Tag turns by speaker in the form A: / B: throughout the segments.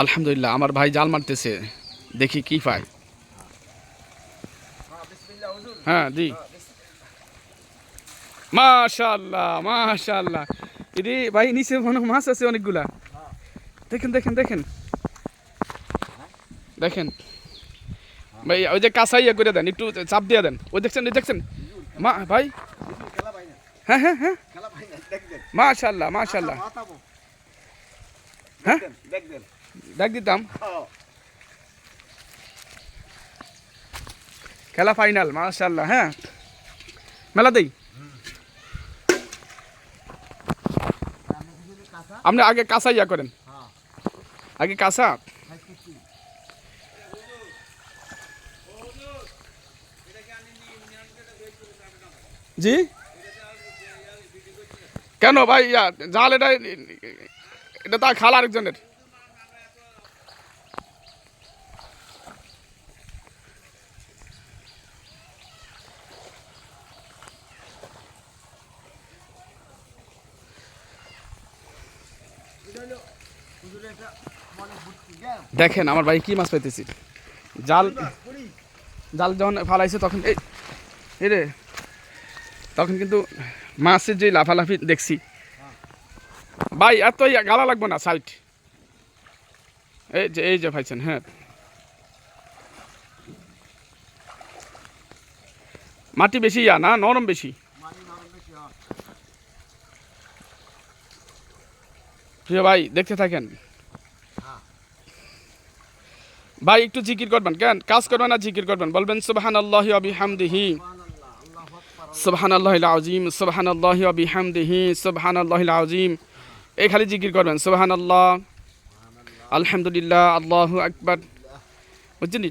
A: আলহামদুলিল্লাহ, আমার ভাই জাল মারতেছে। দেখি কি পায়। হ্যাঁ জি মাশাল্লাহ মাশাল্লাহ ইদি, ভাই, নিচে মনে মাছ আছে অনেকগুলা। দেখেন দেখেন দেখেন। দেখেন। ভাই, ওই যে কাঁচা ইয়ে করে দেন, একটু চাপ দিয়ে দেন। ওই দেখছেন দেখছেন? মা, ভাই? হ্যাঁ হ্যাঁ হ্যাঁ। মাশাল্লাহ মাশাল্লাহ হ্যাঁ? ডাক দিতাম। খেলা ফাইনাল মাশাল্লাহ হ্যাঁ? মেলা দেই। আপনি আগে কাঁচা ইয়া করেন। আগে কাঁচা। জি? কেন ভাই ইয়া জাল এটা এটা তার খাল আরেকজনের। দেখেন, আমার ভাই কি মাছ পাইতেছি? জাল জাল যখন ফালাইছে তখন এই রে, তখন কিন্তু মাছের যে লাফালাফি দেখছি। ভাই, এত গালা লাগবে না সাইড এই যে এই যে ভাইছেন হ্যাঁ। মাটি বেশি ইয়া না, নরম বেশি? প্রিয় ভাই, দেখতে থাকেন। ভাই, একটু জিকির করবেন, কেন? কাজ করবেন না, জিকির করবেন? বলবেন সুবহান আল্লাহ আবিহামদিহি সুবহান আল্লাহ আজিম সুবহান আল্লাহ আবিহামদিহি সুবহান আল্লাহ আজিম এই খালি জিকির করবেন সোহান আল্লাহ আলহামদুলিল্লাহ, আল্লাহ আকবার। বুঝছেন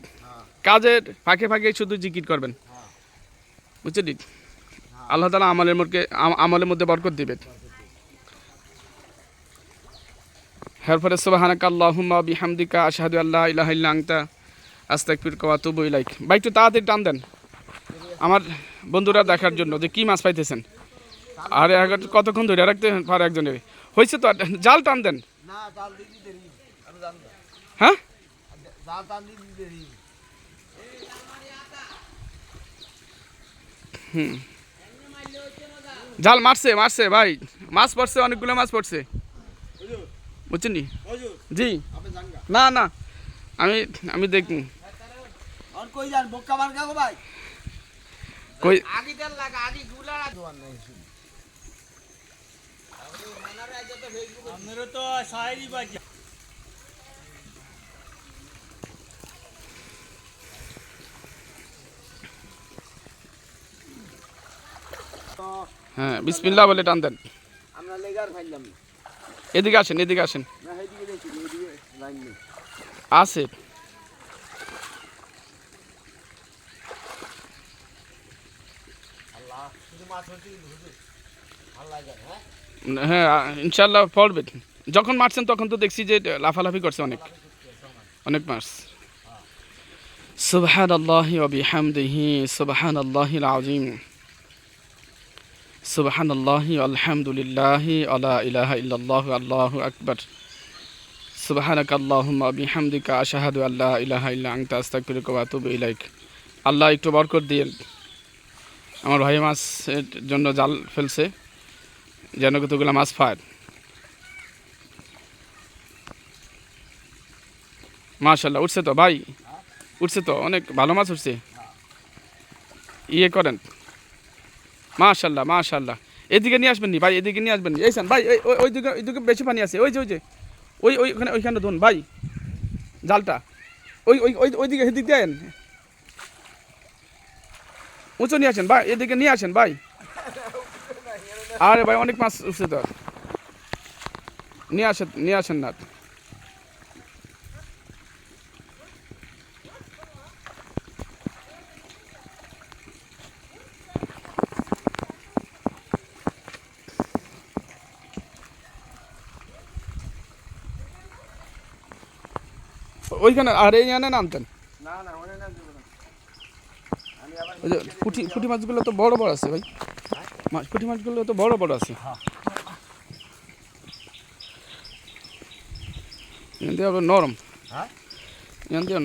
A: কাজের ফাঁকে ফাঁকে শুধু জিকির করবেন। বুঝছেন আল্লাহ তালা আমলের মধ্যে আমলের মধ্যে বরকত দিবেন। এরপরে সুবাহানাক আল্লাহুম্মা বিহামদিকা, আশহাদু আল্লা ইলাহা ইল্লা আনতা, আস্তাগফিরুকা ওয়া আতুবু ইলাইক। ভাই, একটু তাড়াতাড়ি টান দেন। আমার বন্ধুরা দেখার জন্য যে কি মাছ পাইতেছেন। আর কতক্ষণ ধরে রাখতে পারে একজনের? হয়েছে তো জাল টান দেন। হ্যাঁ?
B: দেরি।
A: জাল মারছে মারছে ভাই। মাছ পড়ছে অনেকগুলো মাছ পড়ছে। বুঝছেন নি? জি। না। না আমি আমি দেখ
B: কই যান বক্কা ভাই?
A: কই
B: আগে লাগা আগে গুলা দোয়ান নাই আমারও তো বাজে।
A: হ্যাঁ বিসমিল্লাহ বলে টান দেন।
B: আমরা লেগার ফাইলাম
A: এদিকে আসেন এদিকে আসেন।
B: না হেদিকে দেখি এদিকে লাইন নেই।
A: আছে।
B: আল্লাহ শুধু মাছ হচ্ছে কিন্তু হুজুর আল্লাহ জানে হ্যাঁ?
A: হ্যাঁ ইনশাল্লাহ পড়বে। যখন মারছেন তখন তো দেখছি যে লাফালাফি করছে অনেক। অনেক মাছ সুবহান আল্লাহ বিহামদিহি সুবহান আল্লাহ আজিম সুবহান আল্লাহ আলহামদুলিল্লাহ, আলা ইলাহা ইল্লাল্লাহু, আল্লাহু আকবার। সুবহানাক আল্লাহুম্মা বিহামদিকা, আশহাদু আল্লা ইলাহা ইল্লা আনতা, আস্তাগফিরুকা ওয়া আতুবু ইলাইক। আল্লাহ একটু বরকত দিয়েন। আমার ভাই মাছের জন্য জাল ফেলছে। যেন কতগুলো মাছ পায় মাশাল্লাহ উঠছে তো ভাই? উঠছে তো অনেক ভালো মাছ উঠছে। ইয়ে করেন। মাশাল্লাহ মাশাল্লাহ এদিকে নিয়ে আসবেন নি ভাই এদিকে নিয়ে আসবেন নি। এই শান, ভাই ওই- ওই ওইদিকে ওইদিকে বেশি পানি আছে। ওই যে ওই যে ওই ওই ওখানে ওইখানে ধরুন ভাই জালটা। ওই ওই ওই ওইদিকে সেদিক আয়েন। উঁচু নিয়ে আসেন ভাই এদিকে নিয়ে আসেন ভাই। আরে ভাই অনেক মাছ উঠছে তো। নিয়ে আসেন নিয়ে আসেন না। ওইখানে আর এই জানে নামতেন।
B: না না ওনে না দেব না। আমি আবার
A: ওই যে পুঁটি পুঁটি মাছগুলো তো বড় বড় আছে ভাই। মাছ পুঁটি মাছগুলো তো বড় বড় আছে। হবে নরম।
B: হ্যাঁ?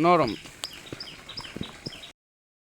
A: নরম।